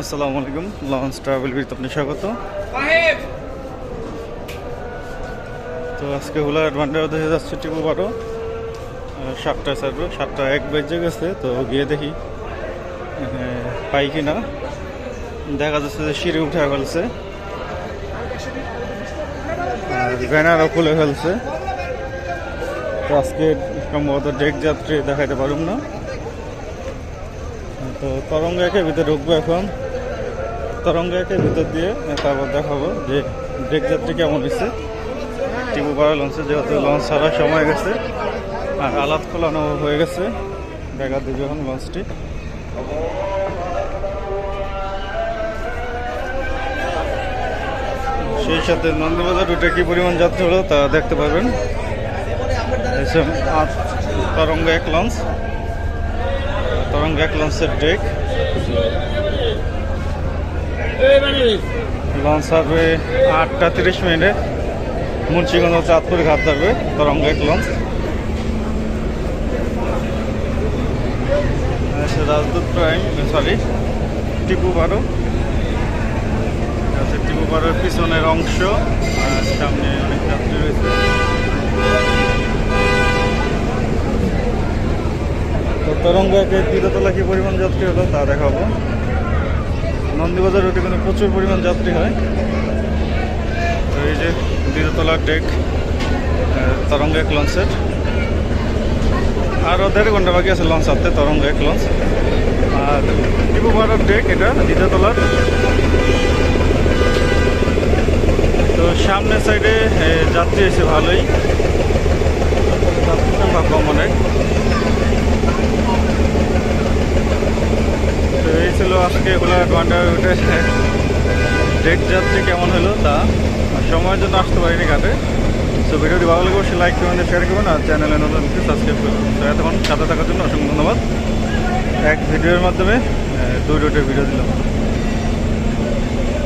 আসসালামু আলাইকুম launch travel বিথ আপনি স্বাগত। তো আজকে হুলা অ্যাডভান্টার দেখে যাচ্ছে টিপু বারো। সাতটায় ছাড়বে সাতটা এক বেজে গেছে তো গিয়ে দেখি পাই কি না দেখা যাচ্ছে যে সিঁড়ি উঠে ফেলছে আর ব্যানারও খুলে ফেলছে। তো আজকে সম্ভবত ডেক যাত্রী দেখাইতে পারুম না। তো তরঙ্গ একে ভিতরে ঢুকবো এখন। তরঙ্গ একে ভিতর দিয়ে তারপর দেখাবো যে ডেক যাত্রী কেমন হয়েছে। টিপু পাড়া লঞ্চে যেহেতু লঞ্চ ছাড়ার সময় গেছে, আর আলাদ খোলানো হয়ে গেছে। দেখা দিবে এখন লঞ্চটি সেই সাথে নন্দীবাজার রুটে কি পরিমাণ যাত্রী হলো তা দেখতে এসে তরঙ্গ এক লঞ্চ তরঙ্গ এক লঞ্চের ডেক লঞ্চ ছাড়বে আটটা তিরিশ মিনিটে। মুন্সিগঞ্জ চাঁদপুর ঘাট ধরবে তরঙ্গ এক launch Rajdoot prime sorry Tipu বারো। আছে টিপু বারোর পিছনের অংশ সামনে অনেক যাত্রী রয়েছে। তো তরঙ্গ একে তিরতলা কি পরিমাণ যাত্রী হলো তা দেখাবো। নন্দীবাজার রুটে কিন্তু প্রচুর পরিমাণ যাত্রী হয়। তো এই যে দ্বিতীয়তলার ডেক তরঙ্গ এক লঞ্চের। আরও দেড় ঘণ্টা বাকি আছে লঞ্চ আসতে তরঙ্গ এক লঞ্চ। আর টিপু পাড়ার ডেক এটা, দ্বিতীয়তলার। তো সামনের সাইডে যাত্রী এসে ভালোই যাত্রী সংখ্যা কম অনেক তো এই ছিল আজকে এগুলো ঘণ্টা উঠে ডেট যাত্রী কেমন হলো তা সময়ের জন্য আসতে পারিনি ঘাটে। সো ভিডিওটি ভালো লাগবে লাইক করবেন শেয়ার করবেন আর চ্যানেলে নতুন সাবস্ক্রাইব করবেন। তো এতক্ষণ সাথে থাকার জন্য অসংখ্য ধন্যবাদ। এক ভিডিওর মাধ্যমে দুই রুটের ভিডিও দিলাম।